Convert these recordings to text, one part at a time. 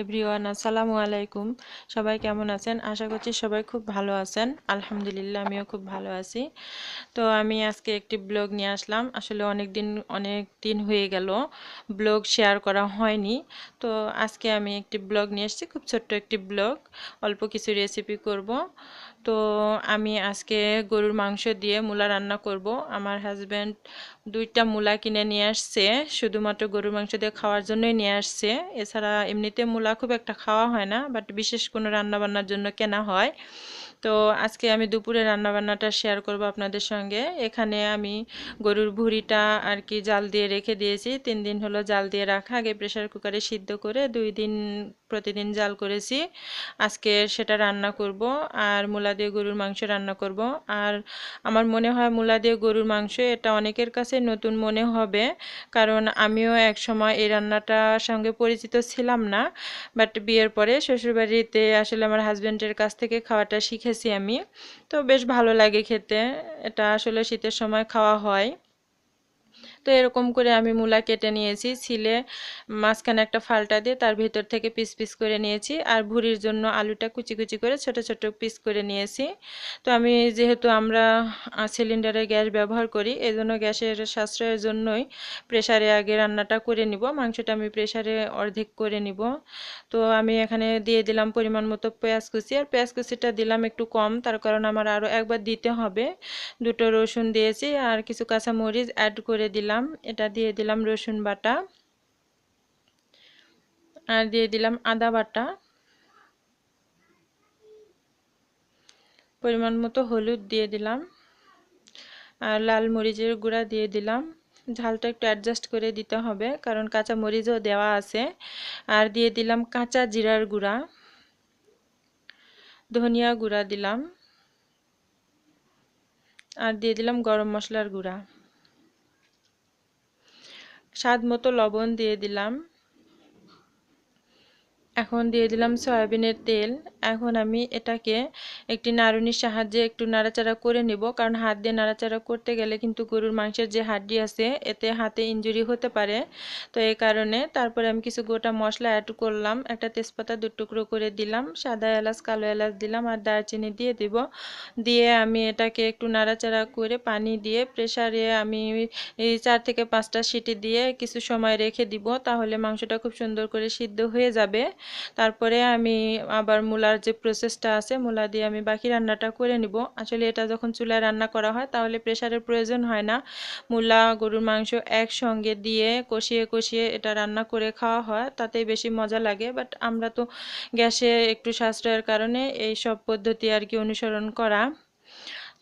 Everyone, আসসালামু আলাইকুম। সবাই কেমন আছেন? আশা করছি সবাই খুব ভালো আছেন। আলহামদুলিল্লাহ, আমিও খুব ভালো আছি। তো আমি আজকে একটি ব্লগ নিয়ে আসলাম। আসলে অনেক দিন অনেক দিন হয়ে গেল, ব্লগ শেয়ার করা হয়নি। তো আজকে আমি একটি ব্লগ নিয়ে এসেছি খুব ছোট্ট একটি ব্লগ। অল্প কিছু রেসিপি করব। তো আমি আজকে গরুর মাংস দিয়ে মূলা রান্না করব। আমার হাজব্যান্ড দুইটা মূলা কিনে নিয়ে আসছে, শুধুমাত্র গরুর মাংস দিয়ে খাওয়ার জন্যই নিয়ে আসছে। এছাড়া এমনিতে মূলা খুব একটা খাওয়া হয় না বাট বিশেষ কোনো রান্নাবান্নার জন্য কেনা হয়। তো আজকে আমি দুপুরে রান্নাবান্নাটা শেয়ার করব আপনাদের সঙ্গে। এখানে আমি গরুর ভুঁড়িটা আর কি জাল দিয়ে রেখে দিয়েছি। তিন দিন হলো জাল দিয়ে রাখা, আগে প্রেশার কুকারে সিদ্ধ করে দুই দিন প্রতিদিন জাল করেছি। আজকে সেটা রান্না করব আর মূলা দিয়ে গরুর মাংস রান্না করব। আর আমার মনে হয় মূলা দিয়ে গরুর মাংস এটা অনেকের কাছে নতুন মনে হবে, কারণ আমিও এক সময় এই রান্নাটার সঙ্গে পরিচিত ছিলাম না। বাট বিয়ের পরে শ্বশুরবাড়িতে আসলে আমার হাজব্যান্ডের কাছ থেকে খাওয়াটা শিখেছি আমি। তো বেশ ভালো লাগে খেতে। এটা আসলে শীতের সময় খাওয়া হয়। তো এরকম করে আমি মূলা কেটে নিয়েছি, ছিলে মাঝখানে একটা ফালটা দিয়ে তার ভেতর থেকে পিস পিস করে নিয়েছি আর ভুড়ির জন্য আলুটা কুচি কুচি করে ছোট ছোট পিস করে নিয়েছি। তো আমি যেহেতু আমরা সিলিন্ডারে গ্যাস ব্যবহার করি এই জন্য গ্যাসের সাশ্রয়ের জন্যই প্রেশারে আগে রান্নাটা করে নিব, মাংসটা আমি প্রেশারে অর্ধেক করে নিব। তো আমি এখানে দিয়ে দিলাম পরিমাণ মতো পেঁয়াজ কুচি, আর পেঁয়াজ কুচিটা দিলাম একটু কম, তার কারণ আমার আরও একবার দিতে হবে। দুটো রসুন দিয়েছি আর কিছু কাঁচা মরিচ অ্যাড করে দিলাম। দিলাম। এটা দিয়ে দিলাম রসুন বাটা আর দিয়ে দিলাম আদা বাটা। পরিমাণ মতো হলুদ দিয়ে দিলাম আর লাল মরিচের গুঁড়া দিয়ে দিলাম। ঝালটা একটু অ্যাডজাস্ট করে দিতে হবে কারণ কাঁচা মরিচও দেওয়া আছে। আর দিয়ে দিলাম কাঁচা জিরার গুঁড়া। ধনিয়া গুঁড়া দিলাম। আর দিয়ে দিলাম গরম মশলার গুঁড়া। স্বাদ মতো লবণ দিয়ে দিলাম। এখন দিয়ে দিলাম সয়াবিনের তেল। এখন আমি এটাকে একটি নাড়ুনির সাহায্যে একটু নাড়াচাড়া করে নেব। কারণ হাত দিয়ে নাড়াচাড়া করতে গেলে কিন্তু গরুর মাংসের যে হাড্ডি আছে, এতে হাতে ইঞ্জুরি হতে পারে। তো এই কারণে তারপরে আমি কিছু গোটা মশলা অ্যাড করলাম। একটা তেজপাতা দু টুকরো করে দিলাম, সাদা এলাচ, কালো এলাচ দিলাম আর দারচিনি দিয়ে দিব। দিয়ে আমি এটাকে একটু নাড়াচাড়া করে পানি দিয়ে প্রেশারে আমি চার থেকে পাঁচটা সিটি দিয়ে কিছু সময় রেখে দিব। তাহলে মাংসটা খুব সুন্দর করে সিদ্ধ হয়ে যাবে। তারপরে আমি আবার মূলার যে প্রসেসটা আছে, মূলা দিয়ে আমি বাকি রান্নাটা করে নিব। আসলে এটা যখন চুলায় রান্না করা হয়, তাহলে প্রেশারের প্রয়োজন হয় না। মূলা, গরুর মাংস একসঙ্গে দিয়ে কষিয়ে কষিয়ে এটা রান্না করে খাওয়া হয়, তাতেই বেশি মজা লাগে। বাট আমরা তো গ্যাসে একটু সাশ্রয়ের কারণে এই সব পদ্ধতি আর কি অনুসরণ করা।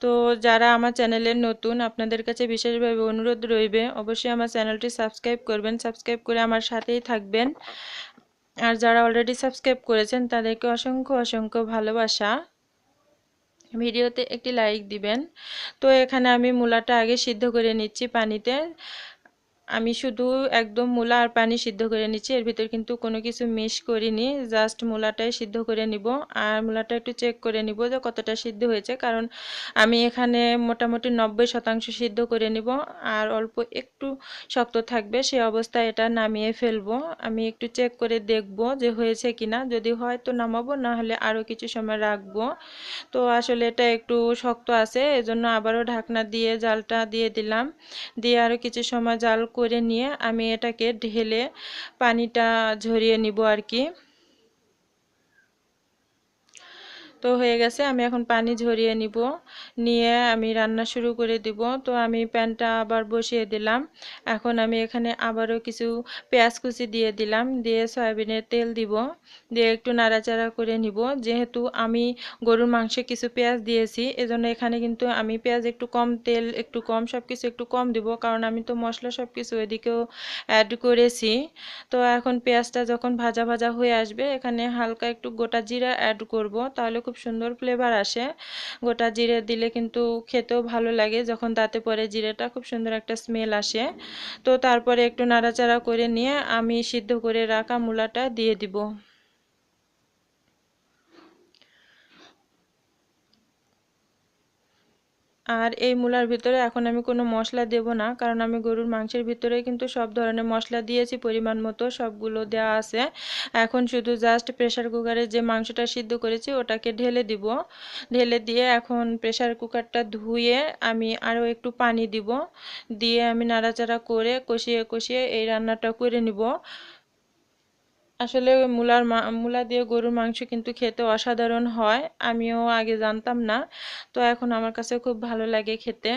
তো যারা আমার চ্যানেলের নতুন, আপনাদের কাছে বিশেষভাবে অনুরোধ রইবে, অবশ্যই আমার চ্যানেলটি সাবস্ক্রাইব করবেন। সাবস্ক্রাইব করে আমার সাথেই থাকবেন। আর যারা অলরেডি সাবস্ক্রাইব করেছেন, তাদেরকে অসংখ্য অসংখ্য ভালোবাসা। ভিডিওতে একটি লাইক দিবেন। তো এখানে আমি মূলাটা আগে সিদ্ধ করে নিচ্ছি পানিতে। আমি শুধু একদম মূলা আর পানি সিদ্ধ করে নিচ্ছি। এর ভিতর কিন্তু কোনো কিছু মিশ করিনি জাস্ট মূলাটাই সিদ্ধ করে নিব। আর মূলাটা একটু চেক করে নিব যে কতটা সিদ্ধ হয়েছে, কারণ আমি এখানে মোটামুটি নব্বই শতাংশ সিদ্ধ করে নিব। আর অল্প একটু শক্ত থাকবে, সে অবস্থায় এটা নামিয়ে ফেলব। আমি একটু চেক করে দেখব যে হয়েছে কিনা। যদি হয় তো নামাবো, না হলে আরও কিছু সময় রাখব। তো আসলে এটা একটু শক্ত আছে, এজন্য আবারও ঢাকনা দিয়ে জালটা দিয়ে দিলাম। দিয়ে আরও কিছু সময় জাল করে নিয়ে আমি এটাকে ঢেলে পানিটা ঝরিয়ে নিব আর কি। তো হয়ে গেছে, আমি এখন পানি ঝরিয়ে নিব। নিয়ে আমি রান্না শুরু করে দিব। তো আমি প্যানটা আবার বসিয়ে দিলাম। এখন আমি এখানে আবারও কিছু পেঁয়াজ কুচি দিয়ে দিলাম। দিয়ে সয়াবিনের তেল দিব। দিয়ে একটু নাড়াচাড়া করে নিব। যেহেতু আমি গরুর মাংসে কিছু পেঁয়াজ দিয়েছি, এজন্য এখানে কিন্তু আমি পেঁয়াজ একটু কম, তেল একটু কম সব কিছু একটু কম দিব। কারণ আমি তো মশলা সব কিছু এদিকেও অ্যাড করেছি। তো এখন পেঁয়াজটা যখন ভাজা ভাজা হয়ে আসবে, এখানে হালকা একটু গোটা জিরা অ্যাড করব। তাহলে খুব খুব সুন্দর ফ্লেভার আসে। গোটা জিরে দিলে কিন্তু খেতেও ভালো লাগে, যখন দাঁতে পরে জিরেটা খুব সুন্দর একটা স্মেল আসে। তো তারপরে একটু নাড়াচাড়া করে নিয়ে আমি সিদ্ধ করে রাখা মূলাটা দিয়ে দিব। আর এই মূলার ভিতরে এখন আমি কোনো মশলা দেব না, কারণ আমি গরুর মাংসের ভিতরে কিন্তু সব ধরনের মশলা দিয়েছি, পরিমাণ মতো সবগুলো দেওয়া আছে। এখন শুধু জাস্ট প্রেশার কুকারে যে মাংসটা সিদ্ধ করেছি, ওটাকে ঢেলে দিব। ঢেলে দিয়ে এখন প্রেশার কুকারটা ধুয়ে আমি আরও একটু পানি দিব। দিয়ে আমি নাড়াচাড়া করে কষিয়ে কষিয়ে এই রান্নাটা করে নিব। আসলে মূলার মূলা দিয়ে গরুর মাংস কিন্তু খেতে অসাধারণ হয়, আমিও আগে জানতাম না। তো এখন আমার কাছে খুব ভালো লাগে খেতে।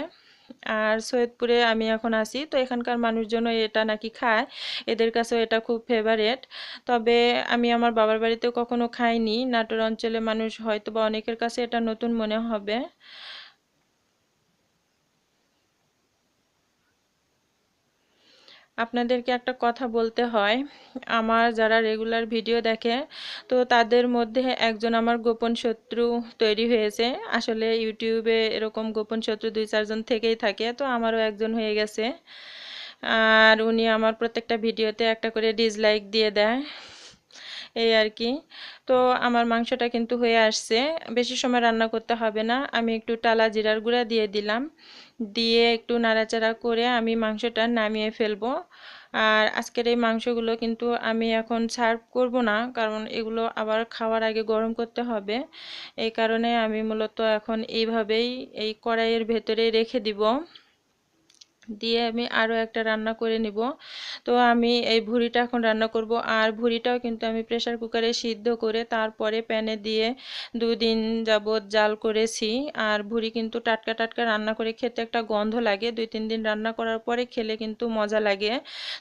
আর সৈয়দপুরে আমি এখন আসি তো এখানকার মানুষজন এটা নাকি খায়, এদের কাছেও এটা খুব ফেভারেট তবে আমি আমার বাবার বাড়িতেও কখনো খাইনি, নাটোর অঞ্চলে মানুষ হয়তো বা অনেকের কাছে এটা নতুন মনে হবে। আপনাদেরকে একটা কথা বলতে হয়। আমার যারা রেগুলার ভিডিও দেখে, তো তাদের মধ্যে একজন আমার গোপন শত্রু তৈরি হয়েছে। আসলে ইউটিউবে এরকম গোপন শত্রু দুই চারজন থেকেই থাকে, তো আমারও একজন হয়ে গেছে। আর উনি আমার প্রত্যেকটা ভিডিওতে একটা করে ডিসলাইক দিয়ে দেয়। এই আর কি। তো আমার মাংসটা কিন্তু হয়ে আসছে। বেশি সময় রান্না করতে হবে না। আমি একটু টালা জিরার গুঁড়া দিয়ে দিলাম। দিয়ে একটু নাড়াচাড়া করে আমি মাংসটা নামিয়ে ফেলব। আর আজকের এই মাংসগুলো কিন্তু আমি এখন সার্ভ করব না, কারণ এগুলো আবার খাওয়ার আগে গরম করতে হবে। এই কারণে আমি মূলত এখন এইভাবেই এই কড়াইয়ের ভেতরে রেখে দিব। দিয়ে আমি আরও একটা রান্না করে নিব। তো আমি এই ভুড়িটা এখন রান্না করব। আর ভুড়িটাও কিন্তু আমি প্রেশার কুকারে সিদ্ধ করে তারপরে প্যানে দিয়ে দুদিন যাবৎ জাল করেছি। আর ভুড়ি কিন্তু টাটকা টাটকা রান্না করে খেতে একটা গন্ধ লাগে। দুই তিন দিন রান্না করার পরে খেলে কিন্তু মজা লাগে।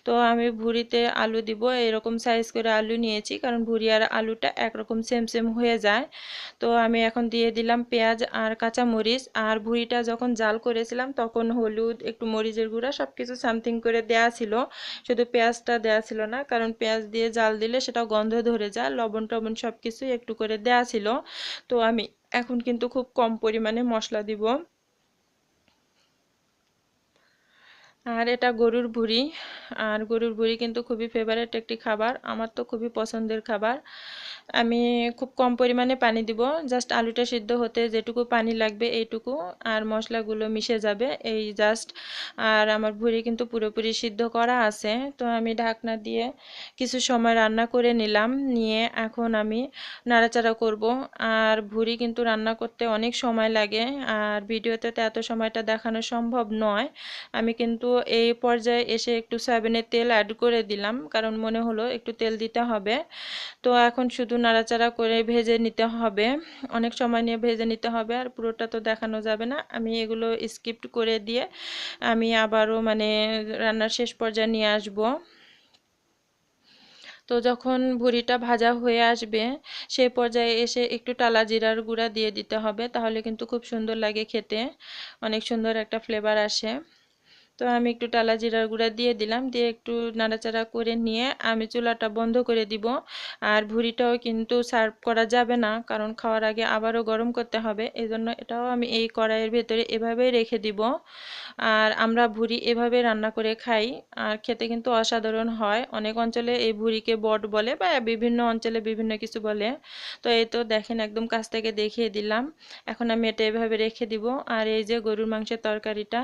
তো আমি ভুড়িতে আলু দিব। এরকম সাইজ করে আলু নিয়েছি। কারণ ভুড়ি আর আলুটা একরকম সেম সেম হয়ে যায়। তো আমি এখন দিয়ে দিলাম পেঁয়াজ আর কাঁচা মরিচ আর ভুড়িটা যখন জাল করেছিলাম তখন হলুদ, একটু মরিচ মরিচের গুঁড়া সব কিছু সামথিং করে দেয়া ছিল। শুধু পেঁয়াজটা দেয়া ছিল না, কারণ পেঁয়াজ দিয়ে জাল দিলে সেটা গন্ধ ধরে যায়, লবণ টবণ সব কিছুই একটু করে দেয়া ছিল। তো আমি এখন কিন্তু খুব কম পরিমাণে মশলা দিব। আর এটা গরুর ভুড়ি, আর গরুর ভুড়ি কিন্তু খুবই ফেভারেট একটি খাবার, আমার তো খুবই পছন্দের খাবার। আমি খুব কম পরিমাণে পানি দিব। জাস্ট আলুটা সিদ্ধ হতে যেটুকু পানি লাগবে এইটুকু, আর মশলাগুলো মিশে যাবে এই জাস্ট আর আমার ভুঁড়ি কিন্তু পুরোপুরি সিদ্ধ করা আছে, তো আমি ঢাকনা দিয়ে কিছু সময় রান্না করে নিলাম, নিয়ে এখন আমি নাড়াচাড়া করব। আর ভুড়ি কিন্তু রান্না করতে অনেক সময় লাগে, আর ভিডিওতে তো এত সময়টা দেখানো সম্ভব নয়। আমি কিন্তু এই পর্যায়ে এসে একটু সয়াবিনের তেল অ্যাড করে দিলাম, কারণ মনে হলো একটু তেল দিতে হবে। তো এখন শুধু নাড়াচাড়া করে ভেজে নিতে হবে। অনেক সময় নিয়ে ভেজে নিতে হবে আর পুরোটা তো দেখানো যাবে না। আমি এগুলো স্কিপ্ট করে দিয়ে আমি আবারও মানে রান্নার শেষ পর্যায়ে নিয়ে আসব। তো যখন ভুড়িটা ভাজা হয়ে আসবে সেই পর্যায়ে এসে একটু টালা জিরার গুঁড়া দিয়ে দিতে হবে। তাহলে কিন্তু খুব সুন্দর লাগে খেতে। অনেক সুন্দর একটা ফ্লেভার আসে। তো আমি একটু টালা জিরার গুঁড়া দিয়ে দিলাম, দিয়ে একটু নাড়াচাড়া করে নিয়ে আমি চুলাটা বন্ধ করে দিব। আর ভুড়িটাও কিন্তু সার্ভ করা যাবে না, কারণ খাওয়ার আগে আবারও গরম করতে হবে। এজন্য এটাও আমি এই কড়াইয়ের ভেতরে এভাবেই রেখে দিব। আর আমরা ভুড়ি এভাবে রান্না করে খাই, আর খেতে কিন্তু অসাধারণ হয়। অনেক অঞ্চলে এই ভুড়িকে বট বলে বা বিভিন্ন অঞ্চলে বিভিন্ন কিছু বলে। তো এই তো দেখেন একদম কাছ থেকে দেখিয়ে দিলাম। এখন আমি এটা এভাবে রেখে দিব। আর এই যে গরুর মাংসের তরকারিটা,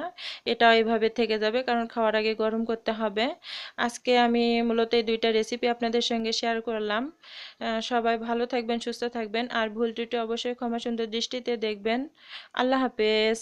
এটাও এভাবে থেকে যাবে, কারণ খাওয়ার আগে গরম করতে হবে। আজকে আমি মূলত এই দুইটা রেসিপি আপনাদের সঙ্গে শেয়ার করলাম। সবাই ভালো থাকবেন, সুস্থ থাকবেন। আর ভুল ত্রুটি অবশ্যই ক্ষমা সুন্দর দৃষ্টিতে দেখবেন। আল্লাহ হাফেজ।